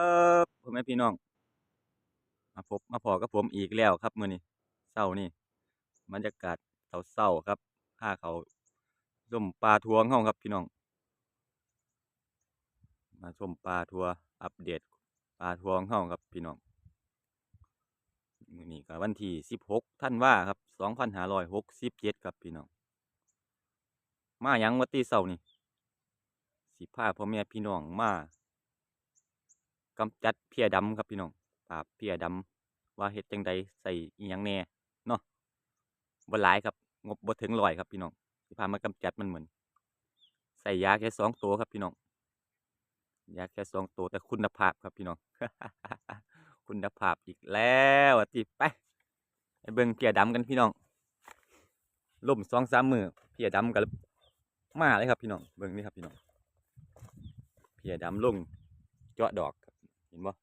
ครับพ่อแม่พี่น้อง มาพบมาพอกับผมอีกแล้วครับมื้อนี้เช้านี่บรรยากาศเช้าๆครับพาเขาส้มปลาทัวของเฮาครับพี่น้อง มาชมปลาทัวอัปเดตปลาทัวของเฮาครับพี่น้องมื้อนี้ก็วันที่16ธันว่าครับ2567ครับพี่น้อง มายังวัดตีเช้านี่สิพาพ่อแม่พี่น้องมา กำจัดเพียดำครับพี่น้องปราบเพียดำว่าเฮ็ดจังใดใส่อีหยังแน่เนาะบ่หลายครับงบบ่ถึงร้อยครับพี่น้องสิพามากำจัดมันเหมือน ใส่ยาแค่สองตัวครับพี่น้องยาแค่สองตัวแต่คุณภาพครับพี่น้องคุณภาพอีกแล้วติไปไปเบิ่งเพียดำกันพี่น้องล่มสองสามมือเพียดำกันมาเลยครับพี่น้องเบิ่งนี่ครับพี่น้องเพียดำลงเจาะดอก เห็นบ่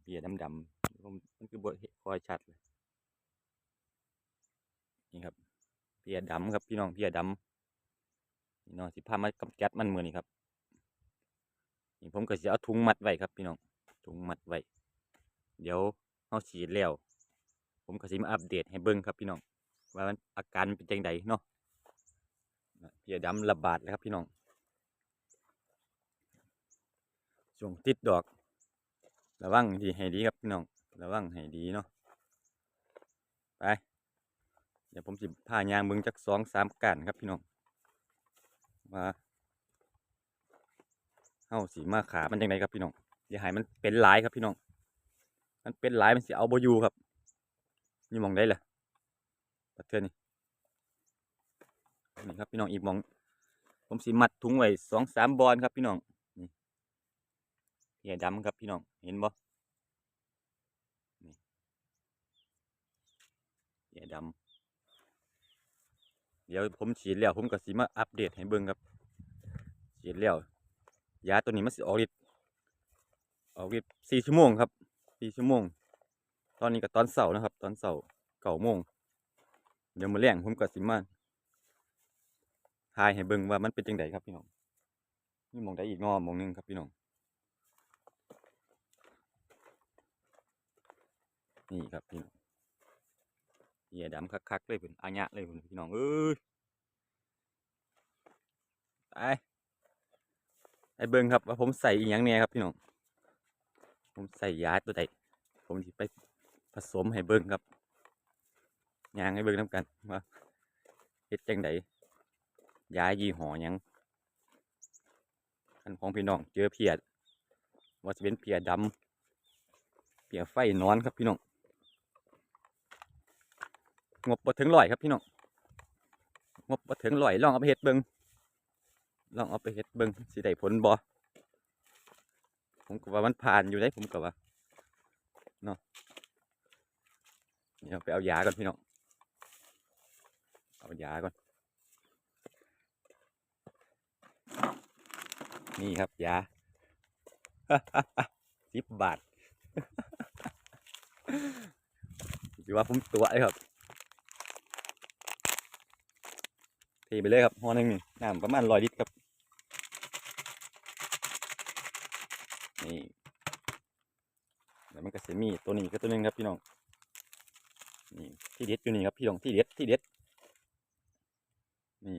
เพียดำดำๆมันคือบทคอยชัดเลยนี่ครับเพียดำครับพี่น้องเพียดำนี่เนาะสิพามากำจัดมันมือนี่ครับนี่ผมก็จะเอาถุงมัดไว้ครับพี่น้องถุงมัดไว้เดี๋ยวเอาฉีดแล้วผมก็สิมาอัปเดตให้เบิ่งครับพี่น้องว่ามันอาการเป็นจังไดเนาะเพียดำระบาดเลยครับพี่น้อง ช่วงติดดอก ระวังดีให้ดีครับพี่น้อง ระวังให้ดีเนาะ ไป เดี๋ยวผมสิพายางเบิ่งจักสองสามกันครับพี่น้องว่าเฮาสีมาขา มันจังไดครับพี่น้องอย่าให้มันเป็นหลายครับพี่น้อง มันเป็นหลายมันสิเอาโบยู่ครับ นี่หมองได้เล่ะประเทศนี้นี่ครับพี่น้องอีกหมอง ผมสิมัดถุงไว้สองสามบอลครับพี่น้อง นี่เหียดำครับพี่น้อง เห็นบ่นี่เหียดำเดี๋ยวผมฉีดแล้ว ผมก็สิมาอัปเดตให้เบิ่งครับ ฉีดแล้ว ยาตัวนี้มันสิออกฤทธิ์ออกฤทธิ์สี่ชั่วโมงครับสี่ชั่วโมง ตอนนี้ก็ตอนเสาร์นะครับ ตอนเสาร์เก้าโมง เดี๋ยวมาแรงผมก็สิมาทายให้เบิ่งว่ามันเป็นจังไดครับพี่น้องนี่มองได้อีกงอมองหนึงครับพี่น้อง นี่ครับพี่น้องเหี้ยดำคักๆเลยเพิ่นอาญะเลยเพิ่นพี่น้องเอ้ยไปไปเบิ่งครับว่าผมใส่อีหยังแหน่ครับพี่น้องผมใส่ยาตัวใดผมสิไปผสมให้เบิ่งครับยางให้เบิ่งน้ำกันว่าเฮ็ดจังไดยายี่ห้อยังอันของพี่น้องเจอเพียว่าจะเป็นเพียดำเพียไฟนอนครับพี่น้อง งบบ่ถึงร้อยครับพี่น้องงบบ่ถึงร้อยลองเอาไปเฮ็ดเบิ่งลองเอาไปเฮ็ดเบิ่งสิได้ผลบ่ผมก็ว่ามันผ่านอยู่ได้ผมก็ว่าเดี๋ยวไปเอายาก่อนพี่น้องเอายาก่อน นี่ครับยาสิบบาทถือว่าผมตัวเลยครับเทไปเลยครับห่อหนึ่งนี่น้ำประมาณร้อยลิตรครับนี่แล้วมันก็จะมีตัวนี้ก็ตัวนึงครับพี่น้องนี่ที่เด็ดอยู่นี่ครับพี่น้องที่เด็ดที่เด็ดนี่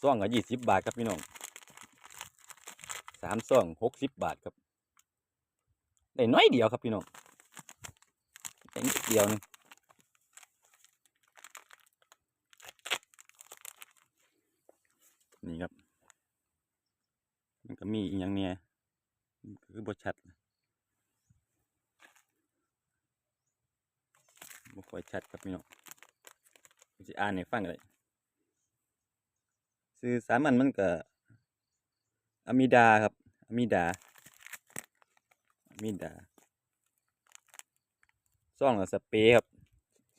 ซ่องก็ยี่สิบบาทครับพี่น้องสามซ่องหกสิบบาทครับได้น้อยเดียวครับพี่น้องได้นิดเดียวนึง นี่ครับ มันก็มีอีกอย่างเนี้ยคือบทชัดบ่ค่อยชัดครับพี่น้องผมสิอ่านให้ฟังเลยสื่อสามัญมันก็อะมิดาครับอะมิดาอะมิดาซองละสเปรย์ครับ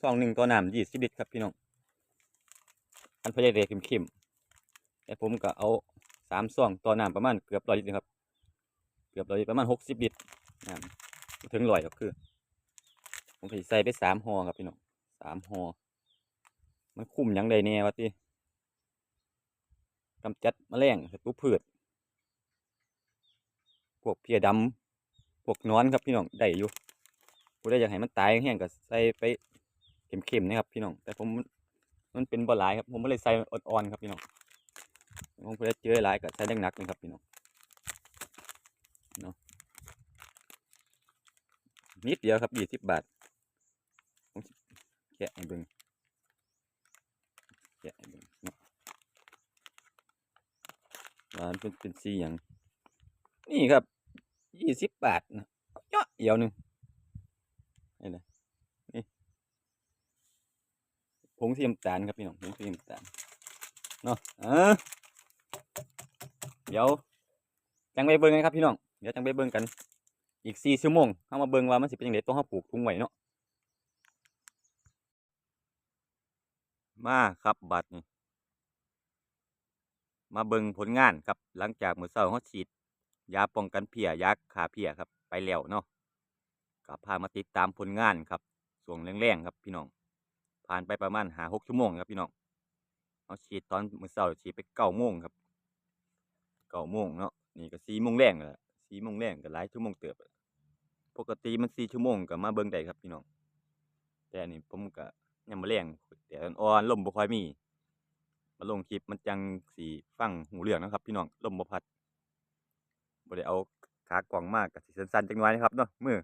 ซองหนึ่งต่อน้ำยี่สิบลิตรครับพี่น้องอันพยาเรเข้มๆ แต่ผมก็เอาสามซองต่อน้ำประมาณเกือบร้อยลิตรครับ เกือบร้อยลิตรประมาณหกสิบลิตรน้ำถึงร้อยก็คือ ผมก็ใส่ไปสามห่อครับพี่น้องสามห่อมันคุ้มยังใดแน่วะติกำจัดแมลงศัตรูพืชพวกเพียดำพวกนอนครับพี่น้องได้อยู่ผู้ใดอยากให้มันตายแห้งก็ใส่ไปเข็มๆนะครับพี่น้องแต่ผมมันเป็นบ่หลายครับผมไม่เลยใส่อ่อนๆครับพี่น้อง ผมผู้ใดเจอหลายก็ใส่หนักนะครับพี่น้องเนาะนิดเดียวครับยี่สิบบาทผมแกะให้เบิ่งแกะให้เบิ่งเนาะว่ามันเป็นเป็นสีอย่างนี่ครับยี่สิบบาทนะเยอะเดียวหนึ่งนี่นะนี่ผงสีน้ำตาลครับพี่น้องผงสีน้ำตาลเนาะเออ เดี๋ยวจังไปเบิ่งกันครับพี่น้อง เดี๋ยวจังไปเบิ่งกัน อีกสี่ชั่วโมงเข้ามาเบิ่งว่ามันสิเป็นยังไงต้องเขาปลูกทุ่งไว้เนาะ มาครับบัตรนี่มาเบิ่งผลงานครับ หลังจากมือเช้าเขาฉีด ยาป้องกันเพียยาขาเพียครับ ไปแล้วเนาะก็พามาติดตามผลงานครับส่วงแรงๆครับพี่น้อง ผ่านไปประมาณหาหกชั่วโมงครับพี่น้องเอาฉีดตอนมือเช้าฉีดไปเก้าโมงครับ เก้าโมงเนาะนี่ก็สี่โมงแรงแล้วสี่โมงแรงก็หลายชั่วโมงเติบปกติมันสี่ชั่วโมงก็มาเบิ่งได้ครับพี่น้องแต่นี่ผมก็ยังมาแรงแต่อ่อนลมบ่ค่อยมีมาลงคลิปมันจังสีฟังหูเรื่องนะครับ พี่น้องลมบ่พัดบ่ได้เอาขากล่องมากกับสิสั้นๆจังน้อยนะครับเนาะมือ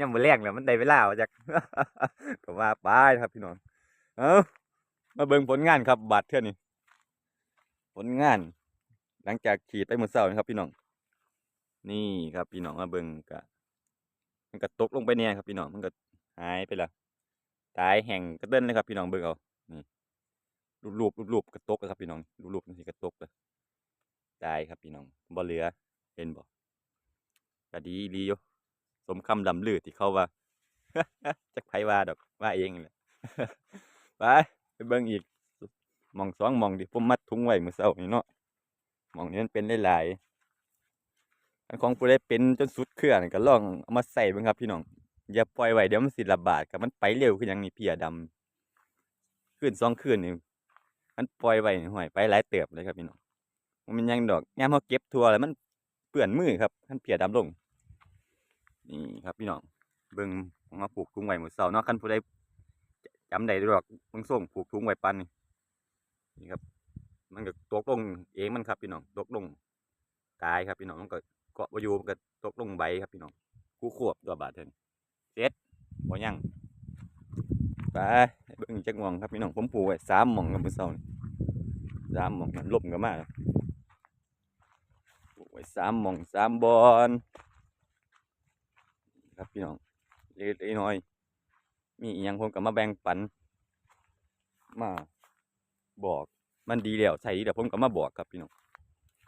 ยังบ่แรงแล้วมันได้เวลาว่าจักก็ว่าไปครับพี่น้องเอ้ามาเบิ่งผลงานครับบาดเทื่อนี้ผลงาน หลังจากขีดไปมือเช้านะครับ พี่น้อง นี่ครับพี่น้องมาเบิ่งก็มันก็ตกลงไปเนี่ยครับพี่น้องมันก็หายไปละตายแห้งกระเด้นเลยครับพี่น้องเบิ่งเอานี่รูปๆรูปกระตกอะครับพี่น้องรูปๆจังซี่กระตกเลยได้ครับพี่น้องบ่เหลือเห็นบ่ก็ดีดีอยู่สมคำลำลือที่เขาว่าจักไผว่าดอกว่าเองแหละไปไปเบิ่งอีกมองสองมองที่ผมมัดถุงไว้มื้อเช้านี่เนาะ หมองนี้มันเป็นหลายอันของผู้ใดเป็นจนสุดเครื่องก็ลองเอามาใส่บิ่งครับพี่น้องอย่าปล่อยไว้เดี๋ยวมันสิระบาดครับมันไปเร็วคือหยังนี่เพียดำคืนสองคืนนี่มันปล่อยไว้นี่ห้อยไปหลายเติบเลยครับพี่น้องมันยังดอกยามเขาเก็บทัวแล้วมันเปื่อนมือครับท่านเพียดำลงนี่ครับพี่น้องเบิ่งผมมาปลูกทุ่งไว้หมดเสาเนาะคันผู้ใดจำได้ดอกเบิ่งส่งปลูกทุ่งไว้ปันนี่นี่ครับ มันก็ตกลงเองมันครับพี่น้องตกลงตายครับพี่น้องมันก็เกาะประยูมันก็ตกลงใบครับพี่น้องกู้ขวบตัวบาทเทนเจ็ดบ่ยังไปเบิ่งจักหมองครับพี่น้องผมปลูกไว้สามหม่องครับมือเช้านี่สามหม่องมันลบกันมากปลูกไว้สามหม่องสามบอนครับพี่น้องเล็กๆน้อยมีอีหยังผมก็มาแบ่งปันมาบอก มันดีแล้วใช่เดี๋ยวผมก็มาบอกครับพี่น้อง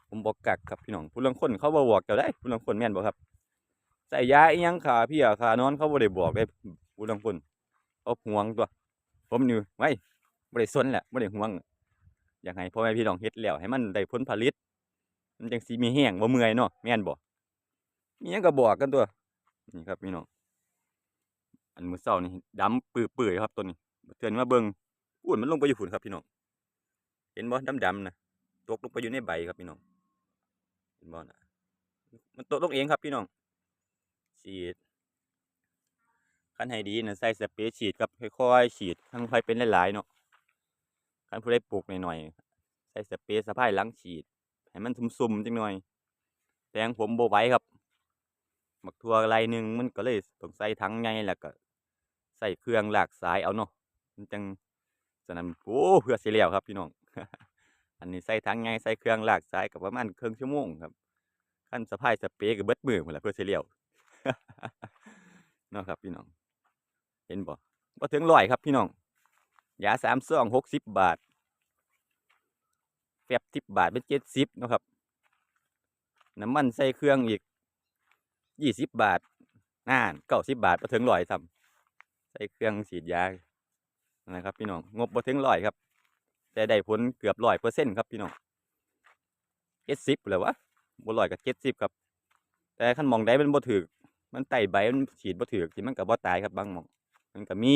ผมบอกกักครับพี่น้องผู้ลางคนเขาบ่บอกเจ้าได้ผู้ลางคนแม่นบ่ครับ ใส่ยาอีหยังขาพี่อะขานอนเขาบ่ได้บอกได้ผู้ลางคนเขาห่วงตัว ผมนี่ไว้บ่ได้สนแหละบ่ได้ห่วงอยากให้พ่อแม่พี่น้องเฮ็ดแล้วให้มันได้ผลผลิต มันจังสีมีแห้งบ่เมื่อยเนาะแม่นบ่มีหยังก็บอกกันตัวนี่ครับพี่น้องอันมือเช้านี่ดำปื้อๆครับตัวนี้เตือนมาเบิ่งอุ่นมันลงไปอยู่ฝุ่นครับพี่น้อง เห็นบ่ดำๆนะตกลงไปอยู่ในใบครับพี่น้องเห็นบ่น่ะมันตกลงเองครับพี่น้องฉีดคันให้ดีนะใส่สเปรย์ฉีดครับค่อยๆฉีดคันใครเป็นหลายๆเนาะคันผู้ใดปลูกหน่อยๆใส่สเปรย์สะพายหลังฉีดให้มันซุ่มๆจังหน่อยแตงผมโบไหวครับหมักทั่วไรหนึ่งมันก็เลยต้องใส่ถังใหญ่แล้วก็ใส่เครื่องลากสายเอาเนาะมันจังสนั่นโอ้เพื่อเสิแล้วครับพี่น้อง อันนี้ใส่ถังใหญ่ใส่เครื่องลากสายกับประมาณครึ่องชั่วโมงครับขั้นสะพายสเปรย์ก็เบิดมือหมดแล้วเพื่อเสิแล้วเนาะครับพี่น้อง เห็นบ่บ่ถึงร้อยครับพี่น้องยาสามซองหกสิบบาทแฟบสิบบาทเป็นเจ็ดสิบนะครับ น้ำมันใส่เครื่องอีกยี่สิบบาทน่านเก้าสิบบาทมาถึงร้อยทำใส่เครื่องฉีดยานะครับ พี่น้องงบมาถึงร้อยครับ แต่ได้ผลเกือบร้อยเปอร์เซ็นต์ครับพี่น้องเจ็ดสิบเลยวะบ่ร้อยกับเจ็ดสิบครับ แต่ขั้นมองได้มันบ่ถือมันไต่ใบมันฉีดบ่ถือที่มันกับบ่ตายครับบางมอง มันก็มี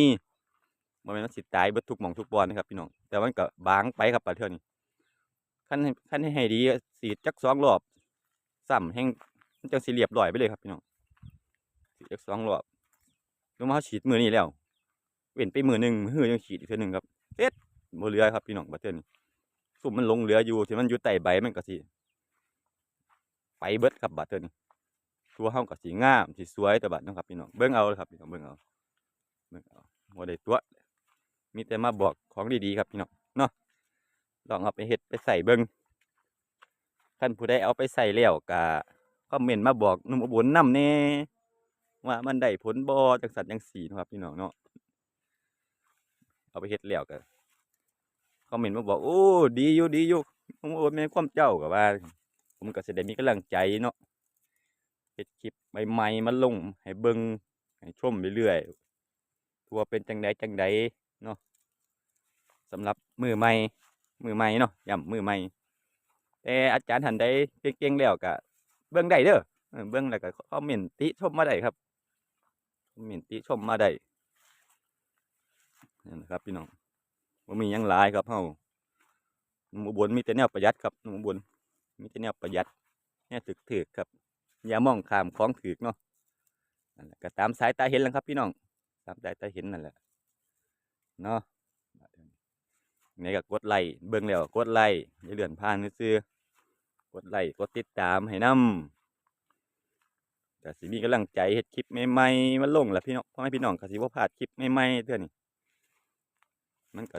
บ่แม่นมันสิตายบิดทุกมองทุกบอนนะครับพี่น้องแต่มันก็บางไปครับปลาเทื่อนี้ขั้นขั้นให้ดีสีดจักสองรอบซ้ำแห้งมันจังสิเรียบร้อยไปเลยครับพี่น้องฉีจักสองรอบลงมาเขาฉีดมือนี้แล้ว เว้นไปมือหนึ่งมือยังฉีดอีกเท่านึงครับเซ็ด บ่เหลือครับพี่น้องบัดเทื่อนี้สุ่มมันลงเหลืออยู่ที่มันอยู่ใต้ใบมันก็สิไปเบิดครับบัดเทื่อนี้ตัวเฮาก็สิงามสิสวยแต่บัดเนะครับพี่น้องเบิ่งเอาเลยครับพี่น้องเบิ่งเอาเบิ่งเอาบ่ได้ตัว มีแต่มาบอกของดีๆครับพี่น้องเนาะลองเอาไปเฮ็ดไปใส่เบิ่งท่านผู้ใดเอาไปใส่แล้วก็คอมเมนต์มาบอกนุ่มอุบลนำแน่ว่ามันได้ผลบ่จังสันจังสีนะครับพี่น้องเนาะเอาไปเฮ็ดแล้วก็ อมเมนต์มาบอกโอ้ดีอยู่ดีอยู่ผมโอ้แม่ความเจ้าก็ว่า ผมก็สิได้มีกำลังใจเนาะเฮ็ดคลิปใหม่ๆมาลงให้เบิ่งให้ชมเรื่อยๆทัวเป็นจังใดจังใดเนาะสำหรับมือใหม่มือใหม่เนาะย้ำมือใหม่แต่อาจารย์ท่านใดเก่งๆแล้วก็เบิ่งได้เด้อเบิ่งแล้วก็คอมเมนต์ติชมมาได้ครับคอมเมนต์ติชมมาได้นั่นะครับพี่น้อง ว่ามียังหลายครับเฮาหนุ่มอุบลมีแต่แนวประหยัดครับหนุ่มอุบลมีแต่แนวประหยัดแนวถึกๆครับอย่ามองข้ามของถึกเนาะนั่นแหละก็ตามสายตาเห็นแล้วครับ พี่น้องตามสายตาเห็นนั่นแหละเนาะนี่ก็กดไลค์เบิ่งแล้วกดไลค์อย่าเลื่อนผ่านซื่อกดไลค์กดติดตามให้นำก็สิมีกำลังใจเฮ็ดคลิปใหม่ๆมาลงแหละพี่น้องพ่อแม่พี่น้องก็สิบ่พลาดคลิปใหม่ๆเทื่อนี้มันก็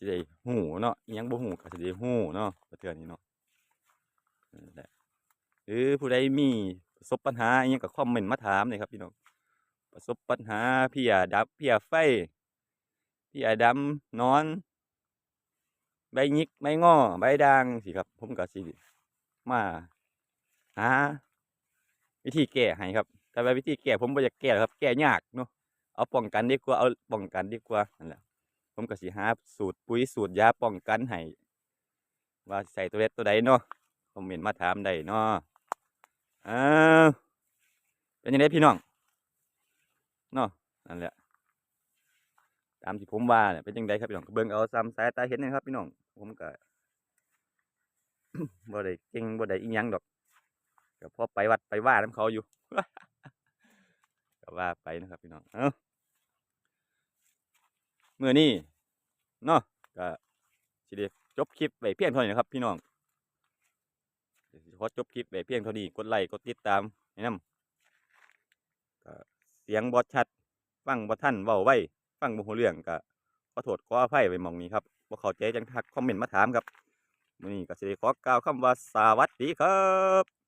สิได้หูเนาะยังบ่หูก็สิได้หูเนาะประเทือนี้เนาะนั่นแหละหรือผู้ใดมีประสบปัญหาอิหยังก็คอมเมนต์มาถามเลยครับพี่น้องประสบปัญหาพี่อยดับพี่อยไฟพี่อยดำนอน ใบยิกใบงอใบด่างสิครับ ผมก็สิมาหาวิธีแก้ให้ครับ แต่ว่าวิธีแก้ผมบ่อยากแก้ครับ แก้ยากเนาะเอาป้องกันดีกว่าเอาป้องกันดีกว่านั่นแหละ ผมก็สิหาสูตรปุ๋ยสูตรยาป้องกันให้ว่าใส่ตัวเล็กตัวใดเนาะคอมเมนต์มาถามได้เนาะอ้าวเป็นยังไงพี่น้องเนาะนั่นแหละตามที่ผมว่าเนี่ยเป็นยังไงครับพี่น้องเบิ่งเอาซ้ำสายตาเห็นนะครับ พี่น้องผมก็บ่ได้เก่งบ่ได้อีหยังดอกก็พอไปวัดไปว่าน้ำเขาอยู่ก็ว่าไปนะครับพี่น้องเอ้าเมื่อนี้ เนาะก็สิเดจบคลิปไว้เพียงเท่านี้นะครับ พี่น้องเดี๋ยวสิขอจบคลิปไว้เพียงเท่านี้กดไลค์กดติดตามให้นำก็เสียงบอชัด ฟังบ่ทันเว้าไว้ ฟังบ่ฮู้เรื่องก็ขอโทษขออภัยไว้หม่องนี้ครับบ่เข้าใจจังทักคอมเมนต์มาถามครับมื้อนี้ก็สิได้ขอกล่าวคำว่าสวัสดีครับ